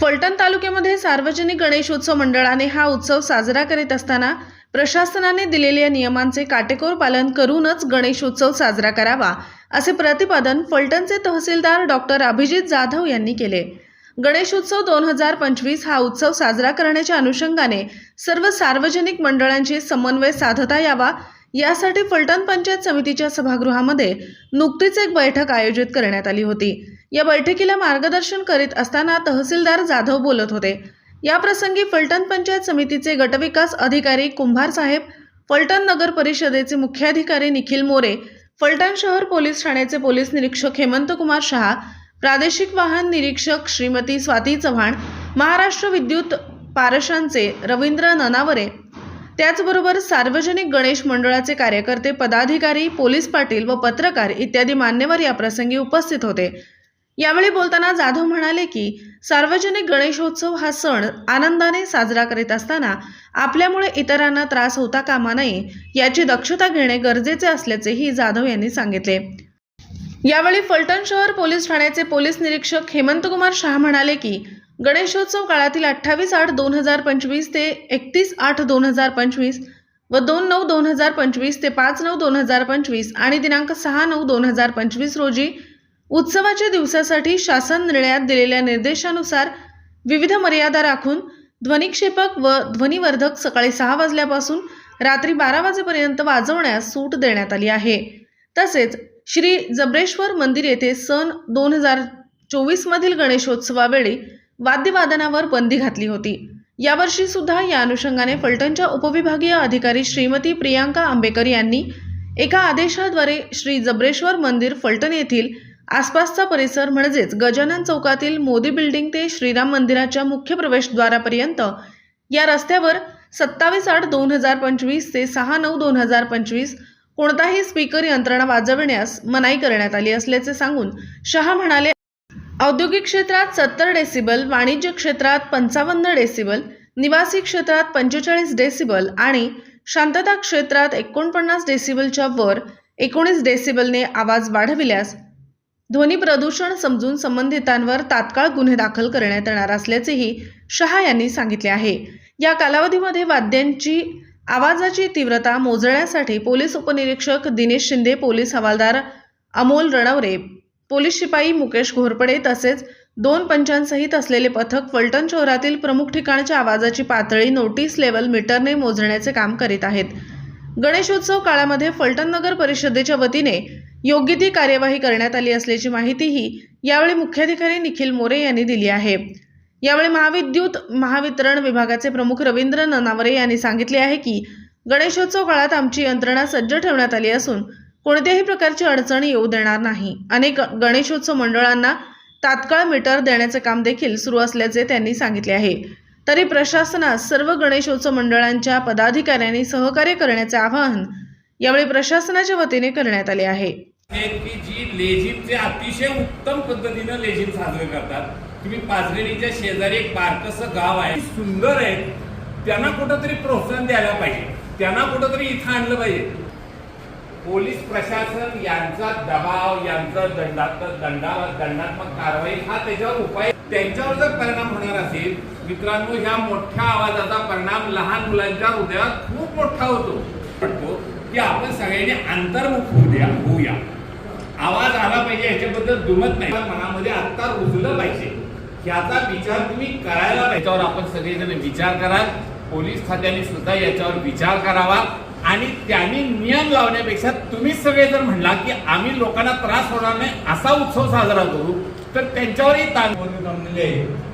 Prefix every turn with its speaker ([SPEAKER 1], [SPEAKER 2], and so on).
[SPEAKER 1] फलटण तालुक्यामध्ये सार्वजनिक गणेशोत्सव मंडळाने हा उत्सव साजरा करीत असताना प्रशासनाने दिलेल्या नियमांचे काटेकोर पालन करूनच गणेशोत्सव साजरा करावा असे प्रतिपादन फलटणचे तहसीलदार डॉक्टर अभिजित जाधव यांनी केले. गणेशोत्सव दोन हजार पंचवीस हा उत्सव साजरा करण्याच्या अनुषंगाने सर्व सार्वजनिक मंडळांशी समन्वय साधता यावा यासाठी फलटण पंचायत समितीच्या सभागृहामध्ये नुकतीच एक बैठक आयोजित करण्यात आली होती. या बैठकीला मार्गदर्शन करीत असताना तहसीलदार जाधव बोलत होते. या प्रसंगी फलटण पंचायत समितीचे गटविकास अधिकारी कुंभार साहेब फलटण नगर परिषदेचे मुख्याधिकारी निखिल मोरे फलटण शहर पोलीस ठाण्याचे पोलीस निरीक्षक हेमंत कुमार शहा प्रादेशिक वाहन निरीक्षक श्रीमती स्वाती चव्हाण महाराष्ट्र विद्युत पारशांचे रवींद्र ननावरे. त्याचबरोबर सार्वजनिक गणेश मंडळाचे कार्यकर्ते पदाधिकारी पोलीस पाटील व पत्रकार इत्यादी मान्यवर या प्रसंगी उपस्थित होते. यावेळी बोलताना जाधव म्हणाले की सार्वजनिक गणेशोत्सव हा सण आनंदाने साजरा करीत असताना आपल्यामुळे इतरांना त्रास होता कामा नये याची दक्षता घेणे गरजेचे असल्याचेही जाधव यांनी सांगितले. यावेळी फलटण शहर पोलीस ठाण्याचे पोलीस निरीक्षक हेमंतकुमार शहा म्हणाले की गणेशोत्सव काळातील अठ्ठावीस आठ दोन हजार पंचवीस ते एकतीस आठ दोन हजार पंचवीस व दोन नऊ दोन हजार पंचवीस ते पाच नऊ दोन हजार पंचवीस आणि दिनांक सहा नऊ दोन हजार पंचवीस रोजी उत्सवाच्या दिवसासाठी शासन निर्णयात दिलेल्या निर्देशानुसार विविध मर्यादा राखून ध्वनिक्षेपक व ध्वनिवर्धक सकाळी सहा वाजल्यापासून रात्री बारा वाजेपर्यंत वाजवण्यास सूट देण्यात आली आहे. तसेच श्री जबरेश्वर मंदिर येथे सन दोन हजार चोवीसमधील गणेशोत्सवावेळी वाद्यवादनावर बंदी घातली होती. यावर्षी सुद्धा या अनुषंगाने फलटणच्या उपविभागीय अधिकारी श्रीमती प्रियांका आंबेकर यांनी एका आदेशाद्वारे श्री जबरेश्वर मंदिर फलटण येथील आसपासचा परिसर म्हणजेच गजानन चौकातील मोदी बिल्डिंग ते श्रीराम मंदिराच्या मुख्य प्रवेशद्वारापर्यंत या रस्त्यावर सत्तावीस आठ दोन हजार पंचवीस ते सहा नऊ दोन हजार पंचवीस कोणताही स्पीकर यंत्रणा वाजविण्यास मनाई करण्यात आली असल्याचे सांगून शहा म्हणाले औद्योगिक क्षेत्रात सत्तर डेसिबल वाणिज्य क्षेत्रात पंचावन्न डेसिबल निवासी क्षेत्रात पंचेचाळीस डेसिबल आणि शांतता क्षेत्रात एकोणपन्नास डेसिबलच्या वर एकोणीस डेसिबलने आवाज वाढविल्यास ध्वनी प्रदूषण समजून संबंधितांवर तात्काळ गुन्हे दाखल करण्यात येणार असल्याचेही शहा यांनी सांगितले आहे. या कालावधीमध्ये वाद्यांची आवाजाची तीव्रता मोजण्यासाठी पोलीस उपनिरीक्षक दिनेश शिंदे पोलीस हवालदार अमोल रणवरे पोलीस शिपाई मुकेश घोरपडे तसेच दोन पंचांसहित असलेले पथक फलटण शहरातील प्रमुख ठिकाणच्या आवाजाची पातळी नोटीस लेवल मीटरने मोजण्याचे काम करीत आहेत. गणेशोत्सव काळामध्ये फलटण नगर परिषदेच्या वतीने योग्य ती कार्यवाही करण्यात आली असल्याची माहितीही यावेळी मुख्याधिकारी निखिल मोरे यांनी दिली आहे. यावेळी महाविद्युत महावितरण विभागाचे प्रमुख रवींद्र ननावरे यांनी सांगितले आहे की गणेशोत्सव काळात आमची यंत्रणा सज्ज ठेवण्यात आली असून कोणत्याही प्रकारची अडचण येऊ देणार नाही. अनेक गणेशोत्सव मंडळांना तात्काळ मीटर देण्याचे काम देखील सुरू असल्याचे त्यांनी सांगितले आहे. तरी प्रशासनास सर्व गणेशोत्सव मंडळांच्या पदाधिकाऱ्यांनी सहकार्य करण्याचे आवाहन यावेळी प्रशासनाच्या वतीने करण्यात आले आहे.
[SPEAKER 2] की जी लेझिमचे अतिशय उत्तम पद्धतीनं लेझिम साजरे करतात. तुम्ही पाचगणीच्या शेजारी एक बारकसं गाव आहे. सुंदर आहे. त्यांना कुठंतरी प्रोत्साहन द्यायला पाहिजे. त्यांना कुठंतरी इथं आणलं पाहिजे. पोलीस प्रशासन यांचा दबाव यांचा दंडात्मक दंडा दंडात्मक कारवाई हा त्याच्यावर उपाय त्यांच्यावर जर परिणाम होणार असेल मित्रांनो ह्या मोठ्या आवाजाचा परिणाम लहान मुलांच्या हृदयात खूप मोठा होतो. की आपण सगळ्यांनी अंतर्मुख होऊ द्या होऊया. आवाज आला पाहिजे याच्याबद्दल दुमत नाही. मनामध्ये आत्ता रुजलं पाहिजे. ह्याचा विचार तुम्ही करायला याच्यावर आपण सगळेजण विचार करा पोलीस खात्याने सुद्धा याच्यावर विचार करावा. आणि त्यांनी नियम लावण्यापेक्षा तुम्ही सगळे जर म्हणला की आम्ही लोकांना त्रास होणार नाही असा उत्सव साजरा करू तर त्यांच्यावरही ताण.
[SPEAKER 3] आहे